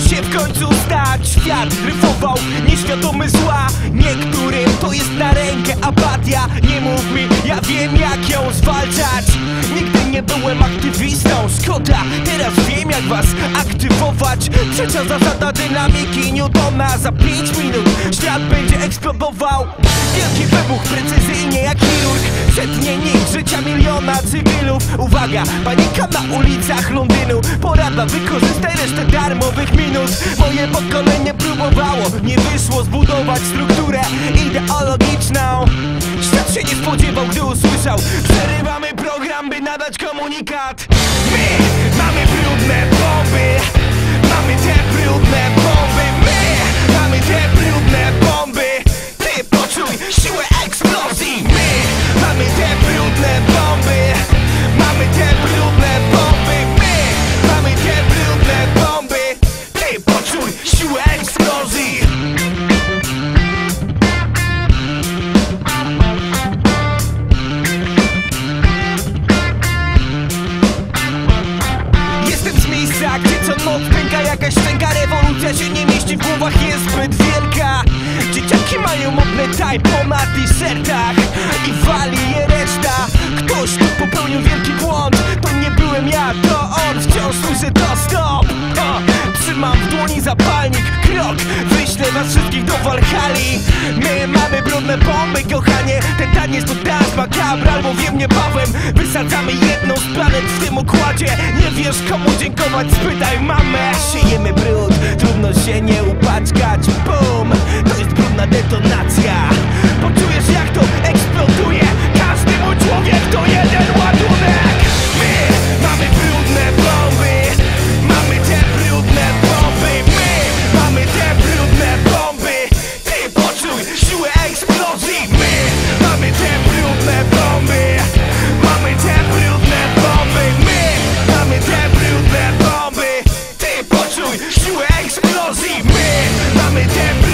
stać. Świat dryfował, nieświadomy zła. Niektórym to jest na rękę apatia. Nie mów mi, ja wiem jak ją zwalczać. Nigdy nie byłem aktywistą. Szkoda, teraz wiem jak was aktywować. Trzecia zasada dynamiki Newtona Za 5 minut eksplodował Wielki wybuch precyzyjnie jak chirurg. Setnie nikt życia miliona cywilów. Uwaga, panika na ulicach Londynu. Porada, wykorzystaj resztę darmowych minut. Moje pokolenie próbowało, nie wyszło zbudować strukturę ideologiczną. Świat się nie spodziewał, gdy usłyszał Przerywamy program, by nadać komunikat. My mamy brudne bomby jakaś szczęka Rewolucja się nie mieści, w głowach jest zbyt wielka. Dzieciaki mają modne typo na t-shirtach I wali Walhali My mamy brudne bomby, kochanie. Ten taniec to dance macabre Albowiem niebawem wysadzamy jedną z planet w tym układzie. Nie wiesz komu dziękować, spytaj mamę. Siejemy brud, trudno się nie upaczkać Boom, to jest brudne bomby